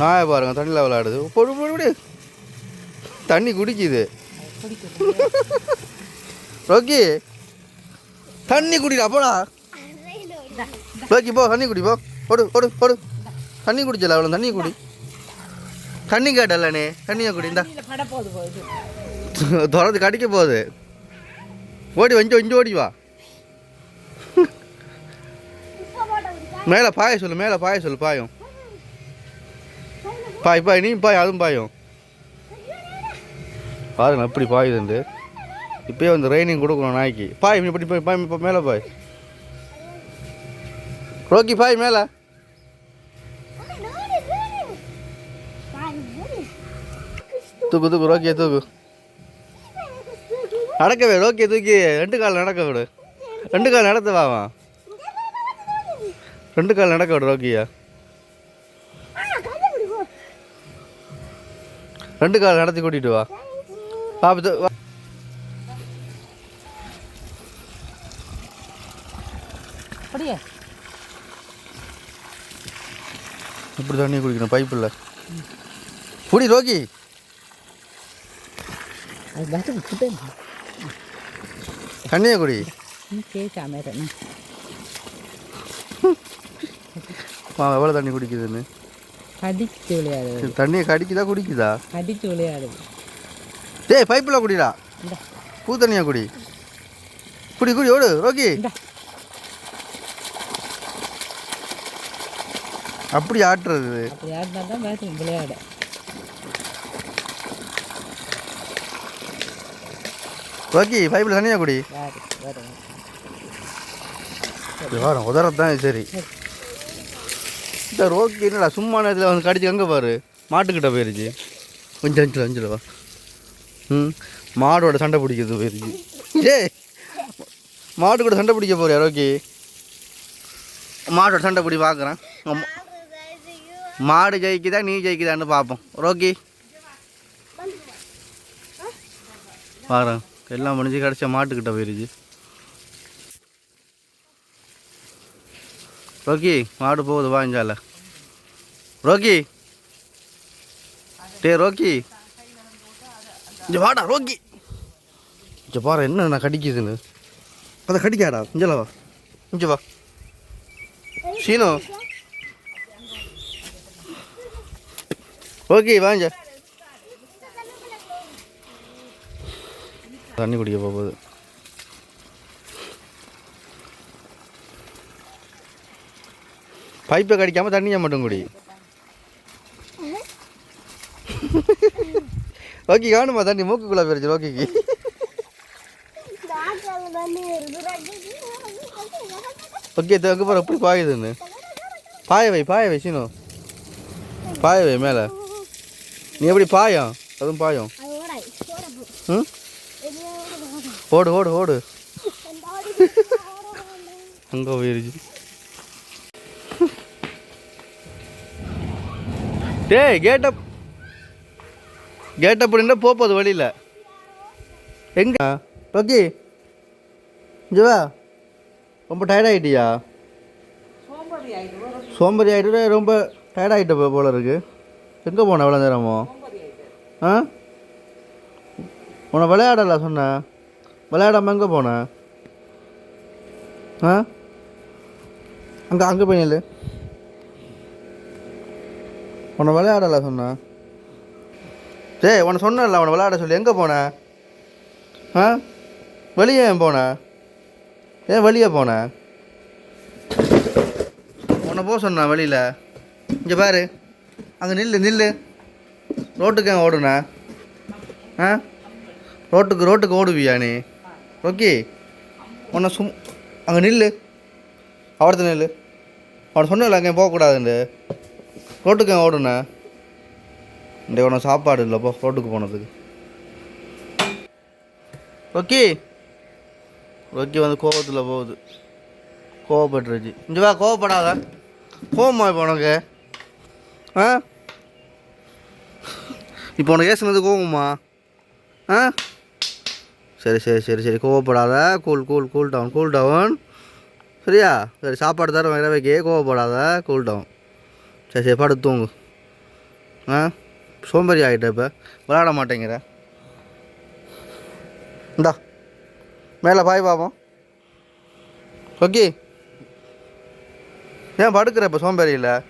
நாயை பாருங்க தண்ணியில் விளையாடுது. பொடு பொடு பொடு தண்ணி குடிக்குது. ரோக்கி தண்ணி குடிடா போடா. ரோக்கி போ தண்ணி குடி போ. போடு போடு போடு. தண்ணி குடிச்சல அவ்வளோ தண்ணி குடி. தண்ணி கேட்டல்லண்ணே தண்ணியை குடி இந்தா. திறந்து கடிக்க போகுது. ஓடி வஞ்சி வஞ்சி ஓடி வா. மேலே பாய சொல்லு மேலே பாய சொல்லு பாயும். பாய் பாய் நீ பாய் அதுவும் பாயும். பாருங்க எப்படி பாயுதுண்டு. இப்பயே வந்து ட்ரைனிங் கொடுக்கணும் நாய்க்கு. பாய் இப்படி போய் பாய் இப்போ மேலே பாய். ரோக்கி பாய் மேலே. தூக்கு தூக்கு ரோக்கியை தூக்கு. நடக்கவே ரோக்கியை தூக்கி ரெண்டு கால் நடக்க விடு. ரெண்டு கால் நடத்த வாவான் ரெண்டு கால் நடக்க விடு ரோக்கியா ரெண்டு கால் நடத்தி கூட்டிட்டு வா. பாப்பா தூ- வா. அப்படியே. இப்படி தண்ணி குடிக்கணும் ரோக்கி அது பார்த்து விட்டுட்டேன் தண்ணியை குடி. கேட்காம எவ்வளோ தண்ணி குடிக்குதுன்னு. கடிச்சு விளையாடுது தண்ணியை கடிக்குதா குடிக்குதா? கடிச்சு விளையாடுது டேய் பைப்பில் குடிடா. பூ தண்ணியை குடி. குடி குடி ஓடு இந்த. அப்படி ஆட்டுறது. அப்படி ஆடினா தான் பார்த்து விளையாட. ரோக்கி பைப்பில் தண்ணியை குடி. வரும் உதறத்தான் சரி. சார் ஓகே என்னடா சும்மா நேரத்தில் வந்து கடிச்சு எங்கே பாரு? மாட்டுக்கிட்ட போயிருச்சு. கொஞ்சம் அஞ்சில் அஞ்சில் வா ம் மாடோட சண்டை பிடிக்கிறது போயிருச்சு. ஏ மாட்டு கூட சண்டை பிடிக்க போகிற ஓகே மாட்டோட சண்டை பிடி பார்க்குறேன் மாடு ஜெயிக்குதா நீ ஜெயிக்குதான்னு பார்ப்போம் ரோக்கி பாருங்க எல்லாம் முடிஞ்சு கிடச்ச மாட்டுக்கிட்ட போயிருச்சு. ரோக்கி மாடு போகுது வாஞ்சால ரோக்கி டே ரோக்கி இங்கே வாடா ரோக்கி இங்கே பாரு என்ன நான் கடிக்குதுன்னு. அதை கடிக்காடா இங்கே வா. இங்கே வா. சீனோ ஓகே வாங்க தண்ணி குடிக்க போகுது. பைப்பை கடிக்காமல் தண்ணியை மட்டும் குடி. ஓகே காணுமா தண்ணி? மூக்குக்குள்ளே போயிருச்சு ஓகேக்கு ஓகே தங்க பாரு எப்படி பாயுதுன்னு. பாய வை பாய வை சீனோ. பாய வை மேலே. நீ எப்படி பாயம் அதுவும் பாயும். ம்? ஓடு ஓடு ஓடு. அங்கே போயிருச்சு. டேய் கேட்டப் கேட்டப் அப்படின்னா போப்போது வழியில். எங்க? டொக்கி ஜிவா ரொம்ப டயர்ட் ஆகிட்டியா சோம்பேறி ஆகிட்டு ரொம்ப டயர்டாகிட்ட போல இருக்கு. எங்கே போன எவ்வளோ நேரமோ? ஆ? உன்னை விளையாடல சொன்னேன் விளையாடாமல் எங்கே போன? ஆ? அங்கே அங்கே போய் நில்லு. உன்னை விளையாடல சொன்னேன் டேய் உன்னை சொன்னேன்ல உன்னை விளையாட சொல்லி. எங்கே போன? ஆ? வெளியே ஏன் போன? ஏன் வெளியே போன? உன்னை போக சொன்னான் வெளியில். இங்கே பாரு. அங்கே நில்லு நில்லு. ரோட்டுக்கு ஏன் ஓடுன? ஆ? ரோட்டுக்கு ரோட்டுக்கு ஓடுவியா நீ? ஓகே. உன்னை சும் அங்கே நில்லு. அவர்த்த நில்லு. அவனை சொன்னல அங்கே போகக்கூடாதுண்டு ரோட்டுக்கு ஏன் ஓடுன? இந்த உனக்கு சாப்பாடு இல்லை போ ரோட்டுக்கு போனதுக்கு. ஓகே ஓகே வந்து கோவத்தில் போகுது. கோவப்பட்டுருச்சு. இங்கே வா கோவப்படாத. கோவமா இப்போ உனக்கு? ஆ? இப்போ உனக்கு ஏசுனது கோவமா? ஆ? சரி சரி சரி சரி கோவப்படாத. Cool cool cool down cool down சரியா? சரி சாப்பாடு தர வேற வைக்க. கோவப்படாத கூல் டவுன் சரி சரி படுத்து தூங்கு. ஆ? சோம்பேறி ஆகிட்ட இப்போ. விளாட மாட்டேங்கிற. இந்தா மேலே பாய் பாப்போம். ஓகே. ஏன் படுக்கிற இப்போ சோம்பேறியில்?